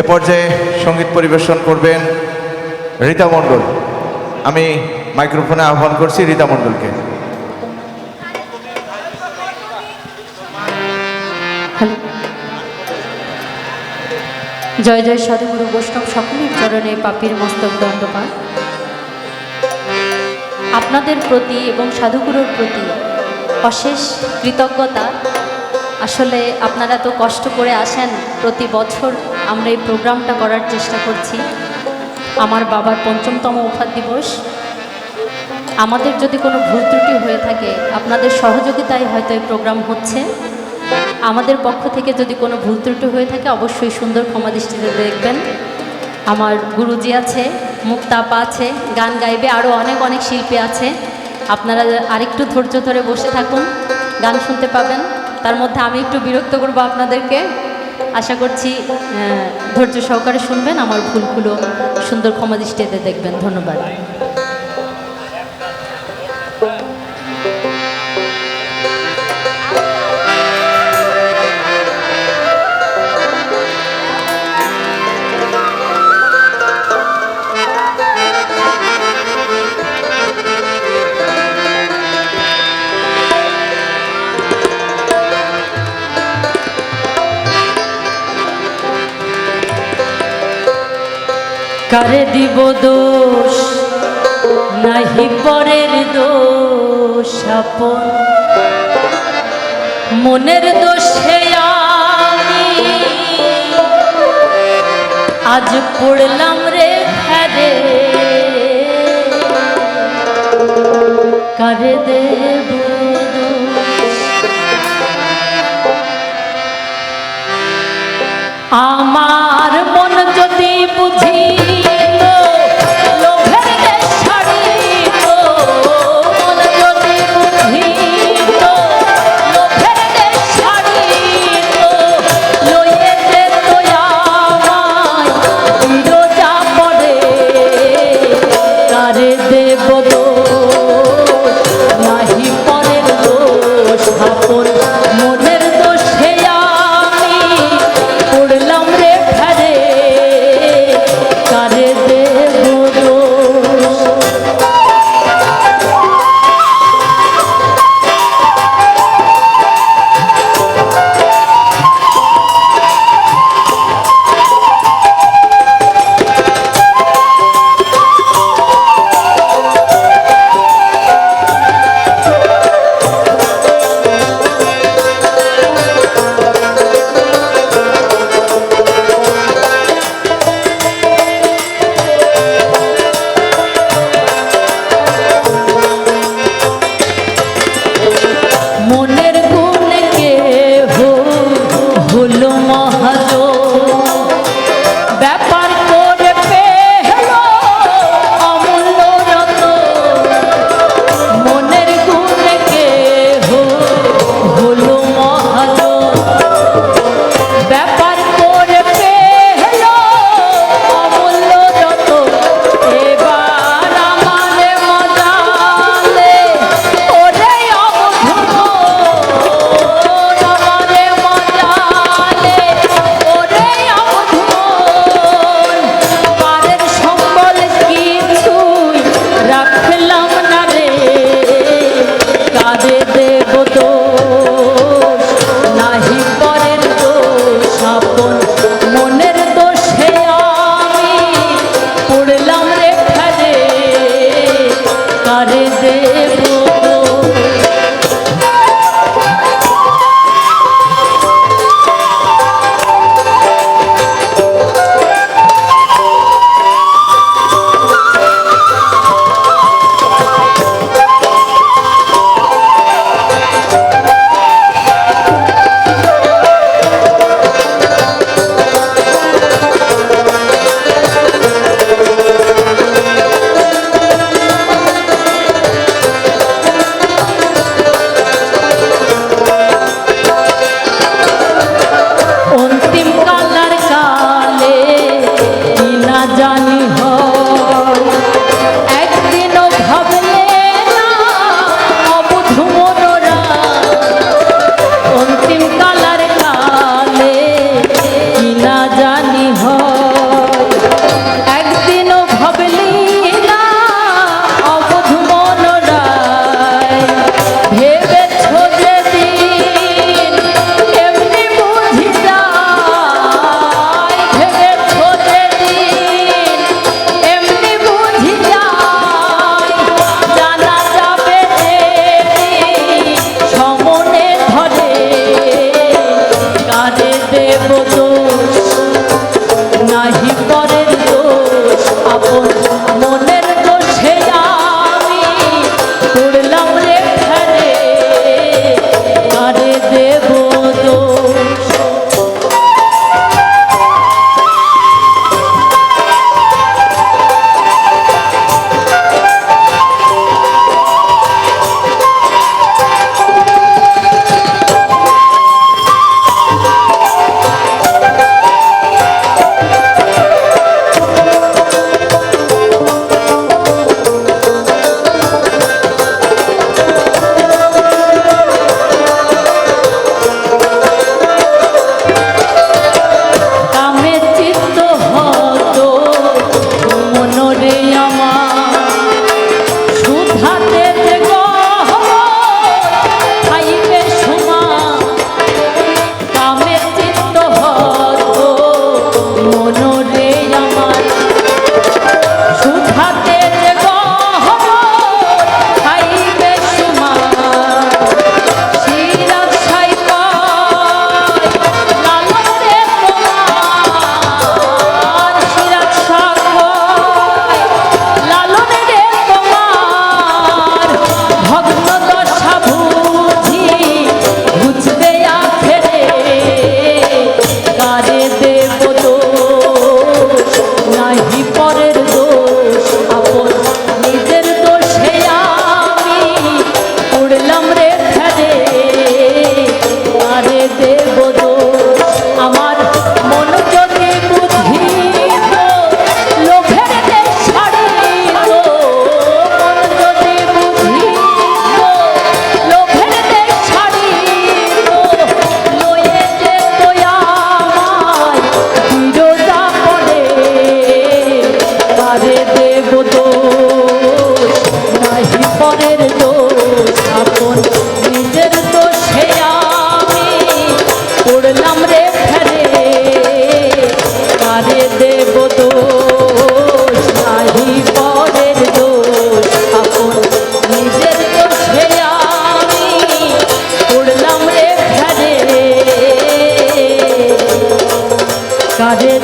এ পর্যায়ে সংগীত পরিবেশন করবেন রীতা মণ্ডল। আমি মাইক্রোফোনে আহ্বান করছি রীতা মণ্ডলকে। জয় জয় সাধুগুরু বৈষ্ণব সকলের চরণে পাপির মস্তক দণ্ডপান। আপনাদের প্রতি এবং সাধুগুরুর প্রতি অশেষ কৃতজ্ঞতা। আসলে আপনারা তো কষ্ট করে আসেন প্রতি বছর। আমরা এই প্রোগ্রামটা করার চেষ্টা করছি। আমার বাবার পঞ্চমতম উফাত দিবস। আমাদের যদি কোনো ভুল ত্রুটি হয়ে থাকে, আপনাদের সহযোগিতায় হয়তো এই প্রোগ্রাম হচ্ছে। আমাদের পক্ষ থেকে যদি কোনো ভুল ত্রুটি হয়ে থাকে, অবশ্যই সুন্দর ক্ষমা দৃষ্টিতে দেখবেন। আমার গুরুজি আছে, মুক্তাপা আছে, গান গাইবে আরও অনেক অনেক শিল্পী আছে। আপনারা আরেকটু ধৈর্য ধরে বসে থাকুন, গান শুনতে পাবেন। তার মধ্যে আমি একটু বিরক্ত করব আপনাদেরকে। আশা করছি ধৈর্য সহকারে শুনবেন আমার ভুলগুলো সুন্দর ক্ষমা দৃষ্টিতে দেখবেন। ধন্যবাদ। কারে দিব দোষ, নাহি পরের দোষ আপন। মনের দোষে আমি আজ পড়লাম রে ফেরে কারে দেব আমার মন যদি বুঝিত Cadê? i give no to দেব দোষ নাহি পরের নিজের দোষে উড়লাম রে ফেরে কারে